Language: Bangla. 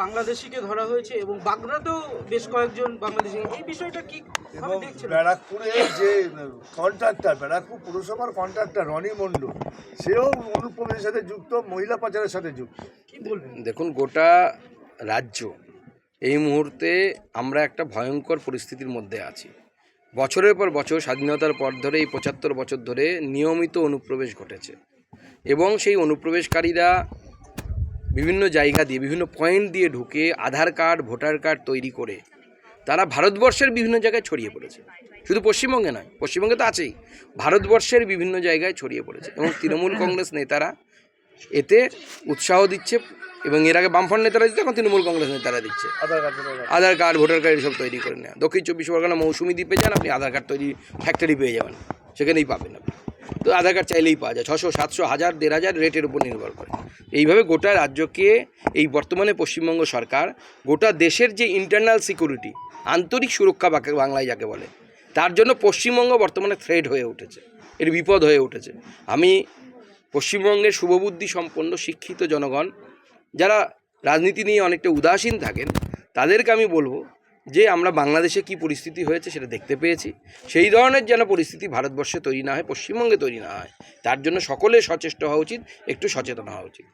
বাংলাদেশিকে ধরা হয়েছে এবং বাগদাতেও বেশ কয়েকজন বাংলাদেশি। এই বিষয়টা কি এবং ব্যারাকপুরে যে কন্ট্রাক্টর ব্যারাকপুর পুরসভার কন্ট্রাক্টর রনি মণ্ডল সেও অনুপ্রবেশের সাথে যুক্ত মহিলা পাচারের সাথে যুক্ত। কি বলবেন? দেখুন গোটা রাজ্য এই মুহূর্তে আমরা একটা ভয়ঙ্কর পরিস্থিতির মধ্যে আছি। বছরের পর বছর স্বাধীনতার পর ধরে এই পঁচাত্তর বছর ধরে নিয়মিত অনুপ্রবেশ ঘটেছে। এবং সেই অনুপ্রবেশকারীরা বিভিন্ন জায়গা দিয়ে বিভিন্ন পয়েন্ট দিয়ে ঢুকে আধার কার্ড ভোটার কার্ড তৈরি করে তারা ভারতবর্ষের বিভিন্ন জায়গায় ছড়িয়ে পড়েছে। শুধু পশ্চিমবঙ্গে নয় পশ্চিমবঙ্গে তো আছেই। ভারতবর্ষের বিভিন্ন জায়গায় ছড়িয়ে পড়েছে এবং তৃণমূল কংগ্রেস নেতারা এতে উৎসাহ দিচ্ছে এবং এর আগে বামফ্রন্ট নেতারা দিচ্ছে এখন তৃণমূল কংগ্রেস নেতারা দিচ্ছে। Aadhaar card voter card. এসব তৈরি করে নেওয়া দক্ষিণ চব্বিশ পরগনা মৌসুমি দ্বীপে যান আপনি আধার কার্ড তৈরি ফ্যাক্টরি পেয়ে যাবেন। সেখানেই পাবেন আপনি। তো আধার কার্ড চাইলেই পাওয়া যায়। ছশো সাতশো হাজার দেড় হাজার রেটের উপর নির্ভর করে। এইভাবে গোটা রাজ্যকে, এই বর্তমানে পশ্চিমবঙ্গ সরকার, গোটা দেশের যে ইন্টারনাল সিকিউরিটি আন্তরিক সুরক্ষা বাংলায় যাকে বলে, তার জন্য পশ্চিমবঙ্গ বর্তমানে থ্রেড হয়ে উঠেছে, এর বিপদ হয়ে উঠেছে। আমি পশ্চিমবঙ্গের শুভবুদ্ধি সম্পন্ন শিক্ষিত জনগণ, যারা রাজনীতি নিয়ে অনেকটা উদাসীন থাকেন, তাদেরকে আমি বলব যে আমরা বাংলাদেশে কি পরিস্থিতি হয়েছে সেটা দেখতে পেয়েছি। সেই ধরনের যেন পরিস্থিতি ভারতবর্ষে তৈরি না হয়, পশ্চিমবঙ্গে তৈরি না হয়, তার জন্য সকলে সচেষ্ট হওয়া উচিত, একটু সচেতন হওয়া উচিত।